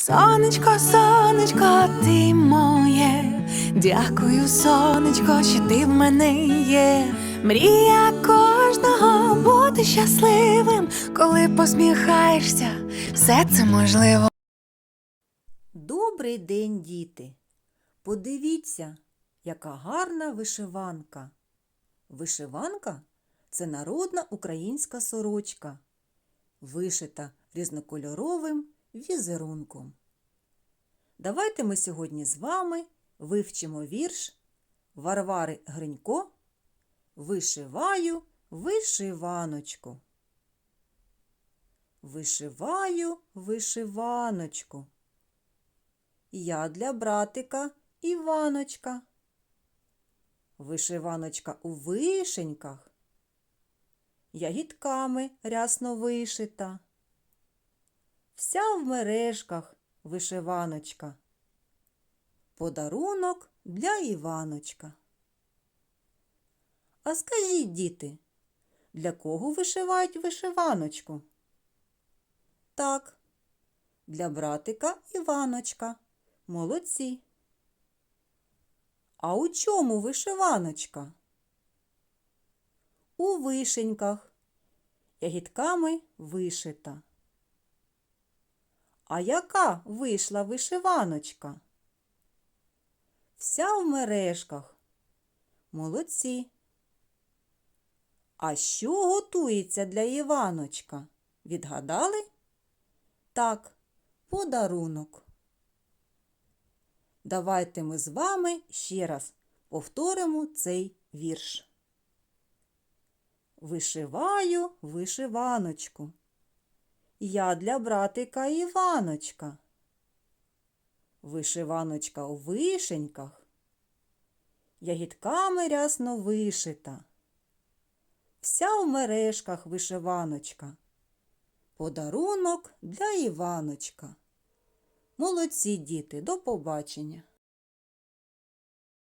Сонечко, сонечко, ти моє. Дякую, сонечко, що ти в мене є. Мрія кожного бути щасливим, коли посміхаєшся, все це можливо. Добрий день, діти! Подивіться, яка гарна вишиванка. Вишиванка це народна українська сорочка, вишита різнокольоровим візерунком. Давайте ми сьогодні з вами вивчимо вірш Варвари Гринько Вишиваю вишиваночку. Вишиваю вишиваночку. Я для братика Іваночка. Вишиваночка у вишеньках, ягідками рясно вишита. Вся в мережках вишиваночка. Подарунок для Іваночка. А скажіть, діти, для кого вишивають вишиваночку? Так, для братика Іваночка. Молодці. А у чому вишиваночка? У вишеньках. Ягідками вишита. А яка вийшла вишиваночка? Вся в мережках. Молодці. А що готується для Іваночка? Відгадали? Так, подарунок. Давайте ми з вами ще раз повторимо цей вірш. Вишиваю вишиваночку. Я для братика Іваночка. Вишиваночка у вишеньках. Ягідками рясно вишита. Вся в мережках вишиваночка. Подарунок для Іваночка. Молодці діти, до побачення!